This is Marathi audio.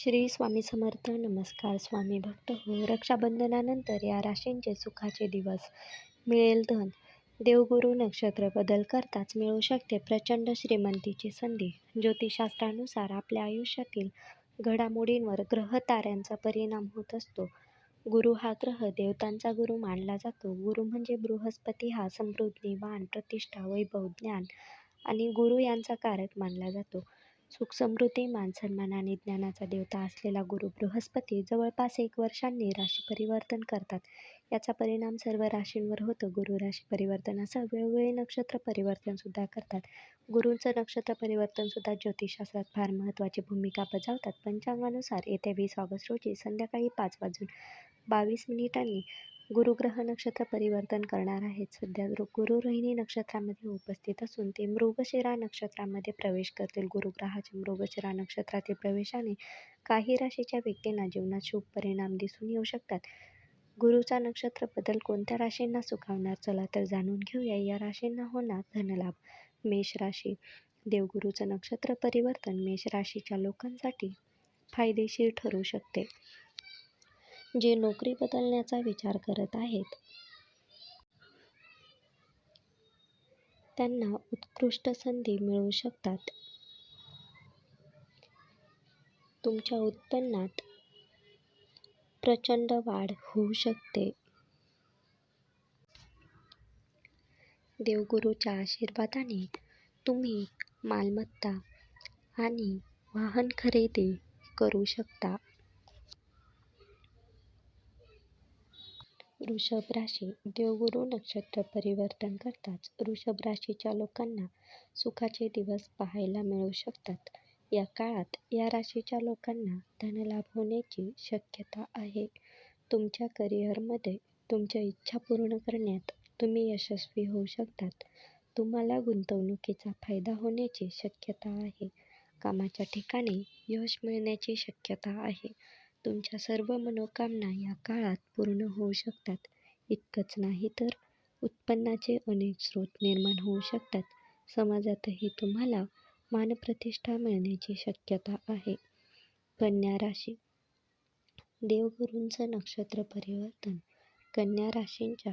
श्री स्वामी समर्थ. नमस्कार स्वामी भक्त. हो रक्षाबंधनानंतर या राशींचे सुखाचे दिवस मिळेल धन. देवगुरु नक्षत्र बदल करताच मिळू शकते प्रचंड श्रीमंतीची संधी. ज्योतिषशास्त्रानुसार आपल्या आयुष्यातील घडामोडींवर ग्रह ताऱ्यांचा परिणाम होत असतो. गुरु हा ग्रह देवतांचा गुरु मानला जातो. गुरु म्हणजे बृहस्पती हा समृद्धी वाण प्रतिष्ठा वैभव ज्ञान आणि गुरु यांचा कारक मानला जातो. सुख समृद्धी मान सन्मान आणि ज्ञानाचा देवता असलेला गुरु बृहस्पती जवळपास एक वर्षांनी राशी परिवर्तन करतात. याचा परिणाम सर्व राशींवर होतो. गुरु राशी परिवर्तनासह वेळोवेळी नक्षत्र परिवर्तन सुद्धा करतात. गुरूंचं नक्षत्र परिवर्तन सुद्धा ज्योतिषशास्त्रात फार महत्त्वाची भूमिका बजावतात. पंचांगानुसार येत्या वीस ऑगस्ट रोजी संध्याकाळी पाच वाजून बावीस मिनिटांनी गुरुग्रह नक्षत्र परिवर्तन करणार आहेत. सध्या गुरु रोहिणी नक्षत्रामध्ये उपस्थित असून ते मृगशिरा नक्षत्रामध्ये प्रवेश करतील. गुरुग्रहाच्या मृगशिरा नक्षत्रातील प्रवेशाने काही राशीच्या व्यक्तींना जीवनात शुभ परिणाम दिसून येऊ शकतात. गुरुचा नक्षत्र बदल कोणत्या राशींना सुखावणार? चला तर जाणून घेऊया या राशींना होणार धनलाभ. मेष राशी. देवगुरूचं नक्षत्र परिवर्तन मेष राशीच्या लोकांसाठी फायदेशीर ठरू शकते. जे नोकरी बदलण्याचा विचार करत आहेत. त्यांना उत्कृष्ट संधी मिळू शकतात. तुमच्या उत्पन्नात प्रचंड वाढ होऊ शकते. देवगुरूच्या आशीर्वादाने तुम्ही मालमत्ता आणि वाहन खरेदी करू शकता. वृषभ राशी देवगुरु नक्षत्र परिवर्तन करताच वृषभ राशीच्या लोकांना सुखाचे दिवस पाहायला मिळू शकतात. या काळात या राशीच्या लोकांना धनलाभ होण्याची शक्यता आहे. तुमच्या करिअरमध्ये तुमच्या इच्छा पूर्ण करण्यात तुम्ही यशस्वी होऊ शकतात. तुम्हाला गुंतवणुकीचा फायदा होण्याची शक्यता आहे. कामाच्या ठिकाणी यश मिळण्याची शक्यता आहे. तुमच्या सर्व मनोकामना या काळात पूर्ण होऊ शकतात. इतकंच नाही तर उत्पन्नाचे अनेक स्रोत निर्माण होऊ शकतात. समाजातही तुम्हाला मानप्रतिष्ठा मिळण्याची शक्यता आहे. कन्या राशी. देवगुरूंचं नक्षत्र परिवर्तन. कन्या राशींच्या